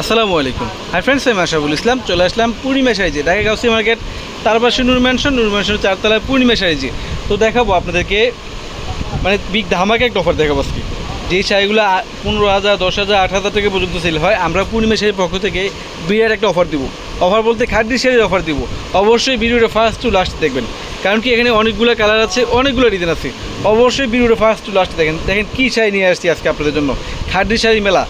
আসসালামু আলাইকুম। Hi friends আমি আশাফুল ইসলাম। চলে আসলাম পূর্ণিমা সাইজে ঢাকা গাউসি মার্কেট, তার পাশে নূর ম্যানশন নূর ম্যানশন চারতলায় পূর্ণিমা সাইজে তো দেখাবো আপনাদেরকে মানে বিগ ধামাকে একটা অফার দেখাবো আজকে। যেই শাড়িগুলো পনেরো হাজার, দশ হাজার, আট হাজার থেকে পর্যন্ত সেল হয়, আমরা পূর্ণিমা পক্ষ থেকে বিরাট একটা অফার দিব। অফার বলতে খাদ্যি শাড়ির অফার দিব। অবশ্যই ভিডিওটা ফার্স্ট টু লাস্ট দেখবেন। কারণ কি, এখানে অনেকগুলো কালার আছে, অনেকগুলো ডিজাইন আছে। অবশ্যই ভিডিওটা ফার্স্ট টু লাস্ট দেখেন। দেখেন কী শাড়ি নিয়ে আসছি আজকে আপনাদের জন্য। খাদ্যি শাড়ি মেলা।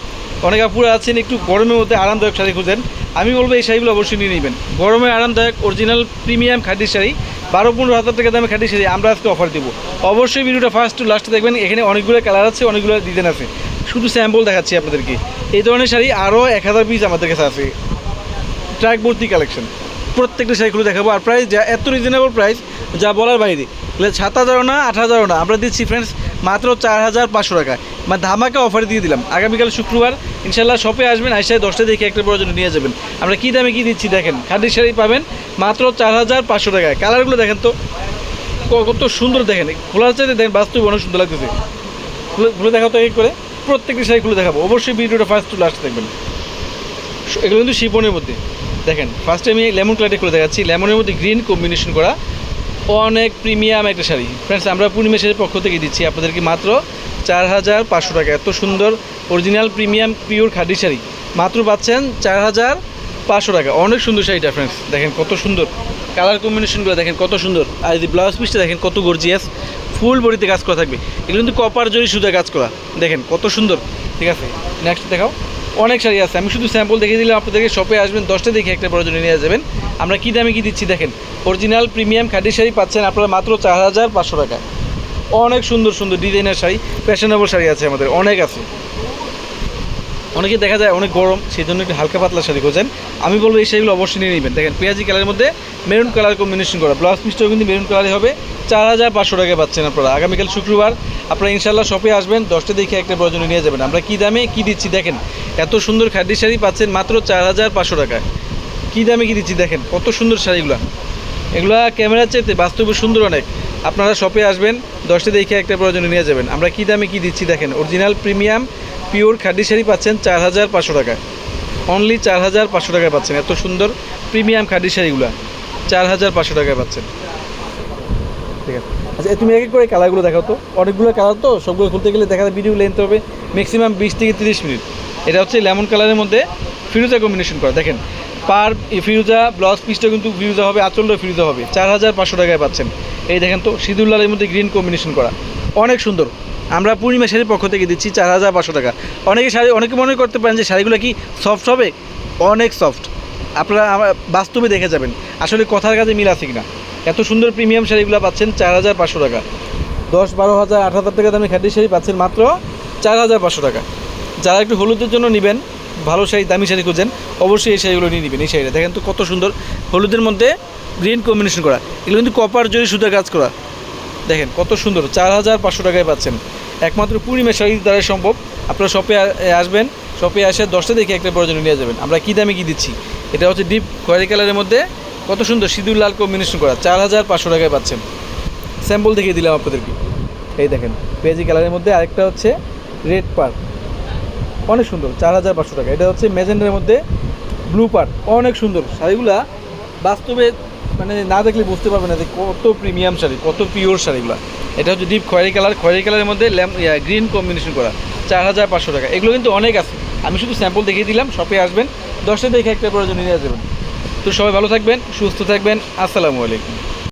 অনেক আপুরা আছেন, একটু গরমের মধ্যে আরামদায়ক শাড়ি খুঁজেন। আমি বলব এই শাড়িগুলো অবশ্যই নিয়ে নেবেন। গরমে আরামদায়ক অরিজিনাল প্রিমিয়াম খাদ্যি শাড়ি। বারো পনেরো হাজার টাকা দামে খাদ্যি শাড়ি আমরা আজকে অফার দেবো। অবশ্যই ভিডিওটা ফার্স্ট টু লাস্ট দেখবেন, এখানে অনেকগুলো কালার আছে, অনেকগুলো ডিজাইন আছে। শুধু স্যাম্পল দেখাচ্ছি আপনাদেরকে। এই ধরনের শাড়ি আরও এক হাজার পিস আমাদের কাছে আছে। ট্র্যাক ভর্তি কালেকশন প্রত্যেকটা শাড়িগুলো দেখাবো। আর প্রাইস যা, এত রিজনেবল প্রাইস যা বলার বাইরে। সাত হাজারও না, আট হাজারও না। আমরা দিচ্ছি ফ্রেন্ডস মাত্র চার হাজার পাঁচশো টাকা। মানে ধামাকা অফার দিয়ে দিলাম। আগামীকাল শুক্রবার ইনশাল্লাহ শপে আসবেন আইসায় দশটা দেখে একটা প্রয়োজন নিয়ে যাবেন। আমরা কী দামে কী দিচ্ছি দেখেন, খাদি শাড়ি পাবেন মাত্র চার হাজার পাঁচশো টাকায় কালারগুলো দেখেন তো কত সুন্দর দেখেন। খোলার চাইতে দেখেন বাস্তবে অনেক সুন্দর লাগতেছে। খুলে খুলে দেখাও তো এক করে, প্রত্যেকটি শাড়ি খুলে দেখাবো। অবশ্যই ভিডিওটা ফার্স্ট টু লাস্ট দেখবেন। এগুলো কিন্তু শিপনের মধ্যে। দেখেন ফার্স্টে আমি লেমন কালারটা খুলে দেখাচ্ছি। লেমনের মধ্যে গ্রিন কম্বিনেশন করা অনেক প্রিমিয়াম একটা শাড়ি। ফ্রেন্ডস আমরা পূর্ণিমা শাড়ির পক্ষ থেকে দিচ্ছি। আপনাদেরকে মাত্র চার হাজার পাঁচশো টাকা। এত সুন্দর original premium pure khadi sari. মাত্র পাচ্ছেন চার হাজার পাঁচশো টাকা। অনেক সুন্দর শাড়িটা ফ্রেন্ডস দেখেন কত সুন্দর। কালার কম্বিনেশনগুলো দেখেন কত সুন্দর। আর যদি ব্লাউজ পিসটা দেখেন কত গর্জিয়াস ফুল বডিতে কাজ করা থাকবে। এগুলো কিন্তু কপার জরি সুতা কাজ করা। দেখেন কত সুন্দর। ঠিক আছে? নেক্সট দেখাও। অনেক শাড়ি আছে। আমি শুধু স্যাম্পল দেখে দিলাম। আপনাদেরকে শপে আসবেন দশটা দেখে একটা প্রয়োজনে নিয়ে যাবেন। আমরা কী দামে কী দিচ্ছি দেখেন। অরিজিনাল প্রিমিয়াম খাদি শাড়ি পাচ্ছেন আপনারা মাত্র চার হাজার পাঁচশো টাকা। অনেক সুন্দর সুন্দর ডিজাইনের শাড়ি ফ্যাশনেবল শাড়ি আছে আমাদের, অনেক আছে। অনেকে দেখা যায় অনেক গরম সেই জন্য একটু হালকা পাতলা শাড়ি খোঁজেন। আমি বলব এই শাড়িগুলো অবশ্যই নিয়ে নেবেন। দেখেন, পেঁয়াজি কালারের মধ্যে মেরুন কালার কম্বিনেশন করা। ব্লাউজ পিসটাও কিন্তু মেরুন কালারই হবে। চার হাজার পাঁচশো টাকায় পাচ্ছেন আপনারা। আগামীকাল শুক্রবার আপনারা ইনশাল্লাহ শপে আসবেন, দশটা দেখে একটা প্রয়োজনে নিয়ে যাবেন। আমরা কী দামে কী দিচ্ছি দেখেন, এত সুন্দর খাদ্য শাড়ি পাচ্ছেন মাত্র চার হাজার পাঁচশো টাকায়। কী দামে কী দিচ্ছি দেখেন, কত সুন্দর শাড়িগুলো। এগুলা ক্যামেরার চাইতে বাস্তবে সুন্দর অনেক। আপনারা শপে আসবেন দশটা দেখে একটা প্রয়োজনে নিয়ে যাবেন। আমরা কী দামে কী দিচ্ছি দেখেন original premium pure khadi sari পাচ্ছেন চার হাজার পাঁচশো টাকায় অনলি চার হাজার পাঁচশো টাকায় পাচ্ছেন, এত সুন্দর প্রিমিয়াম খাদি শাড়িগুলো। চার হাজার পাঁচশো টাকায় পাচ্ছেন। ঠিক আছে। আচ্ছা তুমি এক এক করে কালারগুলো দেখাও তো। অনেকগুলো কালার তো, সবগুলো খুলতে গেলে দেখা ভিডিও লেনতে হবে ম্যাক্সিমাম বিশ থেকে তিরিশ মিনিট। এটা হচ্ছে লেমন কালারের মধ্যে ফিরুজা কম্বিনেশন করা। দেখেন পার ফিরুজা ব্লাউজ পিসটা কিন্তু ফিরোজা হবে, আঁচলটা ফিরোজা হবে। চার হাজার পাঁচশো টাকায় পাচ্ছেন। এই দেখেন তো সিঁদুর লালের মধ্যে গ্রিন কম্বিনেশন করা। অনেক সুন্দর। আমরা পূর্ণিমা শাড়ির পক্ষ থেকে দিচ্ছি চার হাজার পাঁচশো টাকা। অনেকে শাড়ি অনেকে মনে করতে পারেন যে শাড়িগুলো কি সফট হবে? অনেক সফট আপনারা বাস্তবে দেখে যাবেন। আসলে কথার কাজে মিল আছে কিনা? এত সুন্দর প্রিমিয়াম শাড়িগুলো পাচ্ছেন চার হাজার পাঁচশো টাকা। দশ, বারো হাজার, আট হাজার টাকা দামে খাদ্য শাড়ি পাচ্ছেন মাত্র চার হাজার পাঁচশো টাকা। যারা একটু হলুদের জন্য নেবেন, ভালো শাড়ি, দামি শাড়ি খুঁজেন, অবশ্যই এই শাড়িগুলো নিয়ে নেবেন, এই শাড়িটা। দেখেন তো কত সুন্দর। হলুদের মধ্যে গ্রিন কম্বিনেশন করা। এগুলো কিন্তু কপার জরি সুতা কাজ করা। দেখেন, কত সুন্দর। চার হাজার পাঁচশো টাকায় পাচ্ছেন। একমাত্র পূর্ণিমা শাড়ি দ্বারা সম্ভব। আপনারা শপে আসবেন শপে আসে দশটা দেখে একটা প্রয়োজনে নিয়ে যাবেন। আমরা কী দামে কী দিচ্ছি? এটা হচ্ছে ডিপ খয়েরি কালারের মধ্যে। কত সুন্দর, সিঁদুর লাল কম্বিনেশন করা। চার হাজার পাঁচশো টাকায় পাচ্ছেন। স্যাম্পল দেখিয়ে দিলাম আপনাদেরকে। এই দেখেন, পেঁয়াজি কালারের মধ্যে আরেকটা হচ্ছে রেড পার অনেক সুন্দর, চার হাজার পাঁচশো টাকা। এটা হচ্ছে মেজেন্ডারের মধ্যে ব্লু পার অনেক সুন্দর। শাড়িগুলা বাস্তবে মানে না দেখলে বুঝতে পারবে না যে কত প্রিমিয়াম শাড়ি, কত পিওর শাড়িগুলো। এটা হচ্ছে ডিপ খয়েরি কালার খয়েরি কালারের মধ্যে ল্যাম গ্রিন কম্বিনেশন করা। চার হাজার পাঁচশো টাকা। এগুলো কিন্তু অনেক আছে। আমি শুধু স্যাম্পল দেখিয়ে দিলাম শপে আসবেন। দশটা দেখে একটা প্রয়োজন নিয়ে যাবেন তো সবাই ভালো থাকবেন, সুস্থ থাকবেন। আসসালামু আলাইকুম।